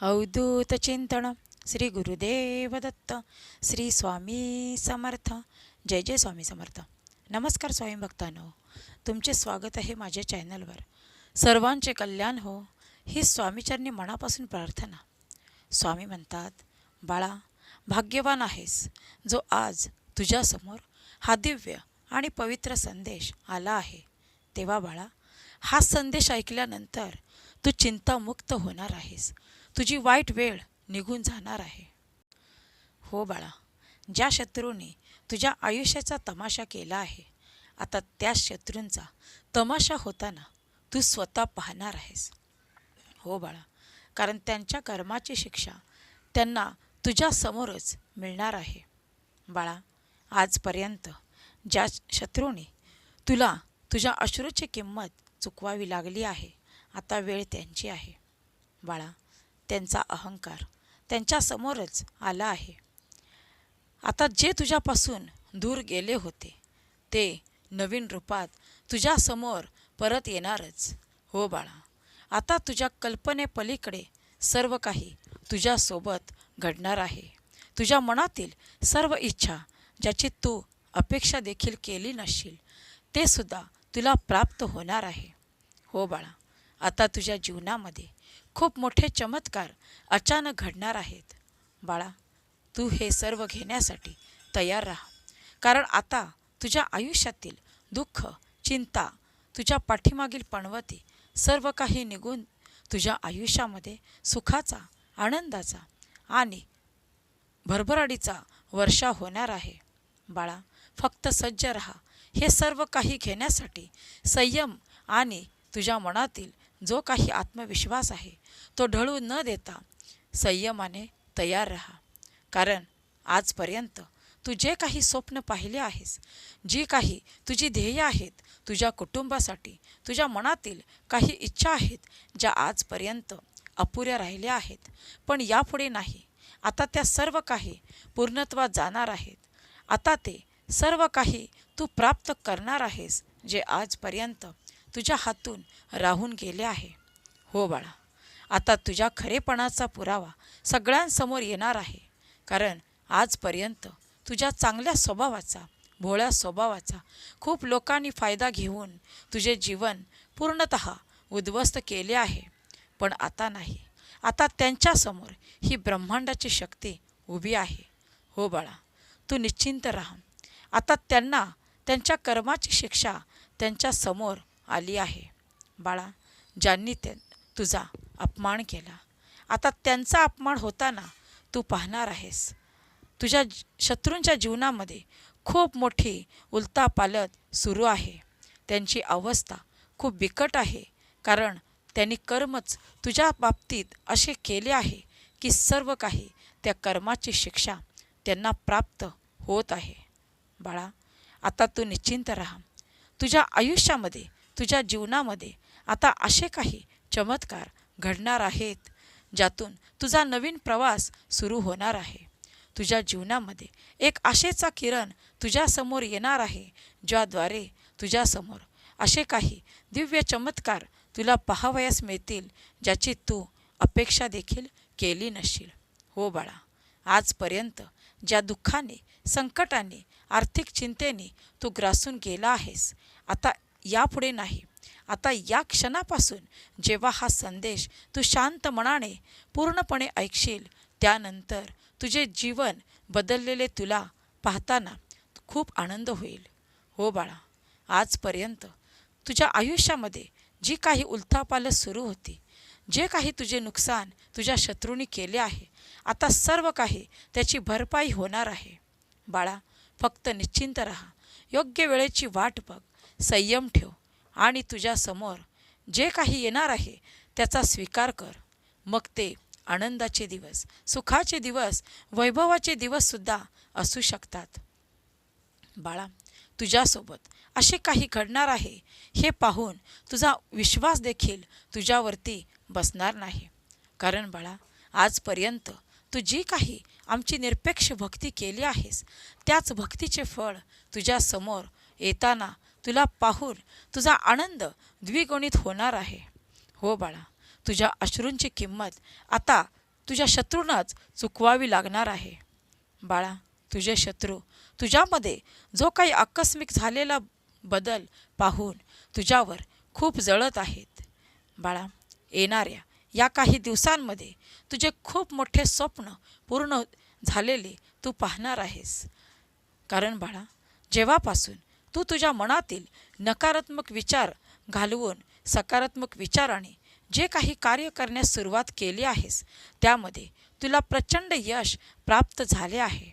अवधूत चिंतन श्री गुरुदेव दत्त श्री स्वामी समर्थ जय जय स्वामी समर्थ नमस्कार स्वामी भक्तांनो तुमचे स्वागत आहे माझ्या चॅनलवर सर्वांचे कल्याण हो ही स्वामीचरणी मनापासून प्रार्थना स्वामी म्हणतात बाळा भाग्यवान आहेस जो आज तुझ्यासमोर हा दिव्य आणि पवित्र संदेश आला आहे तेव्हा बाळा हा संदेश ऐकल्यानंतर तू चिंतामुक्त होणार आहेस तुझी वाईट वेळ निघून जाणार आहे. हो बाळा ज्या शत्रूने तुझ्या आयुष्याचा तमाशा केला आहे आता त्या शत्रूंचा तमाशा होताना तू स्वतः पाहणार आहेस. हो बाळा कारण त्यांच्या कर्माची शिक्षा त्यांना तुझ्यासमोरच मिळणार आहे. बाळा आजपर्यंत ज्या शत्रूने तुला तुझ्या अश्रूची किंमत चुकवावी लागली आहे आता वेळ त्यांची आहे. बाळा त्यांचा अहंकार त्यांच्यासमोरच आला आहे. आता जे तुझ्यापासून दूर गेले होते ते नवीन रूपात तुझ्यासमोर परत येणारच. हो बाळा आता तुझ्या कल्पनेपलीकडे सर्व काही तुझ्यासोबत घडणार आहे. तुझ्या मनातील सर्व इच्छा ज्याची तू अपेक्षा देखील केली नसशील ते सुद्धा तुला प्राप्त होणार आहे. हो बाळा आता तुझ्या जीवनामध्ये खूप मोठे चमत्कार अचानक घडणार आहेत. बाळा तू हे सर्व घेण्यासाठी तयार राहा. कारण आता तुझ्या आयुष्यातील दुःख चिंता तुझ्या पाठीमागील पणवती सर्व काही निघून तुझ्या आयुष्यामध्ये सुखाचा आनंदाचा आणि भरभराडीचा वर्षा होणार आहे. बाळा फक्त सज्ज राहा. हे सर्व काही घेण्यासाठी संयम आणि तुझ्या मनातील जो काही आत्मविश्वास आहे तो ढळू न देता संयमाने तयार राहा. कारण आजपर्यंत तू जे काही स्वप्न पाहिले आहेस जी काही तुझी ध्येय आहेत तुझ्या कुटुंबासाठी तुझ्या मनातील काही इच्छा आहेत ज्या आजपर्यंत अपुऱ्या राहिल्या आहेत. पण यापुढे नाही. आता त्या सर्व काही पूर्णत्वात जाणार आहेत. आता ते सर्व काही तू प्राप्त करणार आहेस जे आजपर्यंत तुझ्या हातून राहून गेले आहे. हो बाळा आता तुझ्या खरेपणाचा पुरावा सगळ्यांसमोर येणार आहे. कारण आजपर्यंत तुझ्या चांगल्या स्वभावाचा भोळ्या स्वभावाचा खूप लोकांनी फायदा घेऊन तुझे जीवन पूर्णत उद्ध्वस्त केले आहे. पण आता नाही. आता त्यांच्यासमोर ही ब्रह्मांडाची शक्ती उभी आहे. हो बाळा तू निश्चिंत राहा. आता त्यांना त्यांच्या कर्माची शिक्षा त्यांच्यासमोर आली आहे. बाळा ज्यांनी त्या तुझा अपमान केला आता त्यांचा अपमान होताना तू पाहणार आहेस. तुझ्या शत्रूंच्या जीवनामध्ये खूप मोठी उलतापालत सुरू आहे. त्यांची अवस्था खूप बिकट आहे कारण त्यांनी कर्मच तुझ्या बाबतीत असे केले आहे की सर्व काही त्या कर्माची शिक्षा त्यांना प्राप्त होत आहे. बाळा आता तू निश्चिंत राहा. तुझ्या आयुष्यामध्ये तुझ्या जीवनामध्ये आता असे काही चमत्कार घडणार आहेत ज्यातून तुझा नवीन प्रवास सुरू होणार आहे. तुझ्या जीवनामध्ये एक आशेचा किरण तुझ्यासमोर येणार आहे ज्याद्वारे तुझ्यासमोर असे काही दिव्य चमत्कार तुला पाहावयास मिळतील ज्याची तू अपेक्षा देखील केली नसशील. हो बाळा आजपर्यंत ज्या दुःखाने संकटाने आर्थिक चिंतेने तू ग्रासून गेला आहेस आता यापुढे नाही. आता या क्षणापासून जेव्हा हा संदेश तू शांत मनाने पूर्णपणे ऐकशील त्यानंतर तुझे जीवन बदललेले तुला पाहताना खूप आनंद होईल. हो बाळा आजपर्यंत तुझ्या आयुष्यामध्ये जी काही उलथापालत सुरू होती जे काही तुझे नुकसान तुझ्या शत्रूंनी केले आहे आता सर्व काही त्याची भरपाई होणार आहे. बाळा फक्त निश्चिंत राहा. योग्य वेळेची वाट बघ. संयम ठेव आणि तुझ्यासमोर जे काही येणार आहे त्याचा स्वीकार कर. मग ते आनंदाचे दिवस सुखाचे दिवस वैभवाचे दिवससुद्धा असू शकतात. बाळा तुझ्यासोबत असे काही घडणार आहे हे पाहून तुझा विश्वास देखील तुझ्यावरती बसणार नाही. कारण बाळा आजपर्यंत तू जी काही आमची निरपेक्ष भक्ती केली आहेस त्याच भक्तीचे फळ तुझ्यासमोर येताना तुला पाहून तुझा आनंद द्विगुणित होणार आहे. हो बाळा तुझ्या अश्रूंची किंमत आता तुझ्या शत्रूंनाच चुकवावी लागणार आहे. बाळा तुझे शत्रू तुझ्यामध्ये जो काही आकस्मिक झालेला बदल पाहून तुझ्यावर खूप जळत आहेत. बाळा येणाऱ्या या काही दिवसांमध्ये तुझे खूप मोठे स्वप्न पूर्ण झालेले तू पाहणार आहेस. कारण बाळा जेव्हापासून तू तुझ्या मनातील नकारात्मक विचार घालवून सकारात्मक विचाराने जे काही कार्य करण्यास सुरुवात केली आहेस त्यामध्ये तुला प्रचंड यश प्राप्त झाले आहे.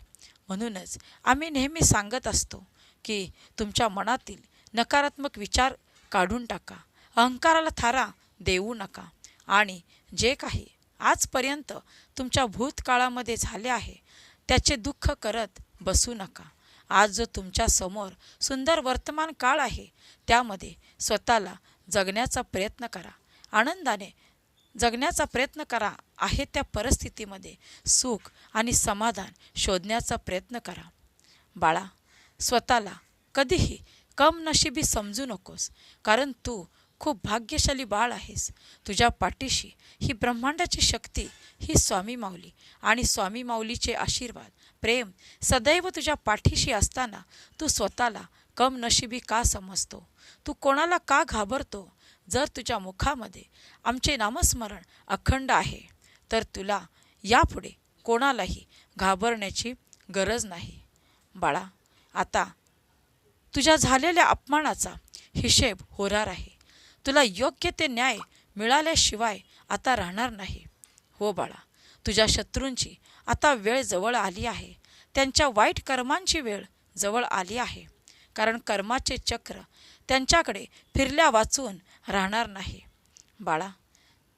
म्हणूनच आम्ही नेहमी सांगत असतो की तुमच्या मनातील नकारात्मक विचार काढून टाका अहंकाराला थारा देऊ नका आणि जे काही आजपर्यंत तुमच्या भूतकाळामध्ये झाले आहे त्याचे दुःख करत बसू नका. आज जो तुमच्यासमोर सुंदर वर्तमान काळ आहे त्यामध्ये स्वतःला जगण्याचा प्रयत्न करा. आनंदाने जगण्याचा प्रयत्न करा आहे त्या परिस्थितीमध्ये सुख आणि समाधान शोधण्याचा प्रयत्न करा. बाळा स्वतःला कधीही कम नशिबी समजू नकोस कारण तू खूप भाग्यशाली बाळ आहेस. तुझ्या पाठीशी ही ब्रह्मांडाची शक्ती ही स्वामी माऊली आणि स्वामी माऊलीचे आशीर्वाद प्रेम सदैव तुझ्या पाठीशी असताना तू स्वतःला कम नशिबी का समजतो? तू कोणाला का घाबरतो? जर तुझ्या मुखामध्ये आमचे नामस्मरण अखंड आहे तर तुला यापुढे कोणालाही घाबरण्याची गरज नाही. बाळा आता तुझ्या झालेल्या अपमानाचा हिशेब होणार आहे. तुला योग्य ते न्याय मिळाल्याशिवाय आता राहणार नाही. हो बाळा तुझ्या शत्रूंची आता वेळ जवळ आली आहे. त्यांच्या वाईट कर्मांची वेळ जवळ आली आहे. कारण कर्माचे चक्र त्यांच्याकडे फिरल्या वाचून राहणार नाही. बाळा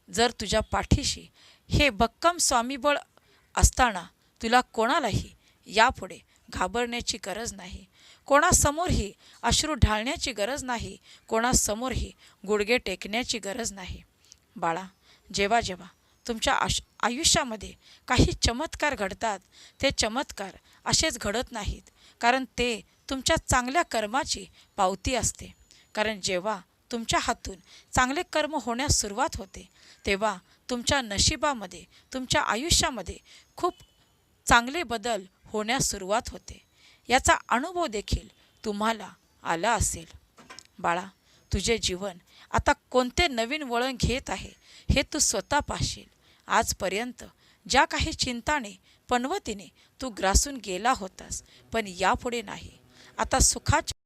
जर तुझ्या पाठीशी हे भक्कम स्वामीबळ असताना तुला कोणालाही यापुढे घाबरण्याची गरज नाही. कोणासमोरही अश्रू ढाळण्याची गरज नाही. कोणासमोरही गुडघे टेकण्याची गरज नाही. बाळा जेव्हा जेव्हा तुमच्या आश आयुष्यामध्ये काही चमत्कार घडतात ते चमत्कार असेच घडत नाहीत. कारण ते तुमच्या चांगल्या कर्माची पावती असते. कारण जेव्हा तुमच्या हातून चांगले कर्म होण्यास सुरुवात होते तेव्हा तुमच्या नशिबामध्ये तुमच्या आयुष्यामध्ये खूप चांगले बदल होण्यास सुरुवात होते. याचा अनुभव देखील तुम्हाला आला असेल. बाळा तुझे जीवन आता कोणते नवीन वळण घेत आहे हे तू स्वतः पाहशील. आजपर्यंत ज्या काही चिंताने पनवतीने तू ग्रासून गेला होतास पण यापुढे नाही. आता सुखाच्या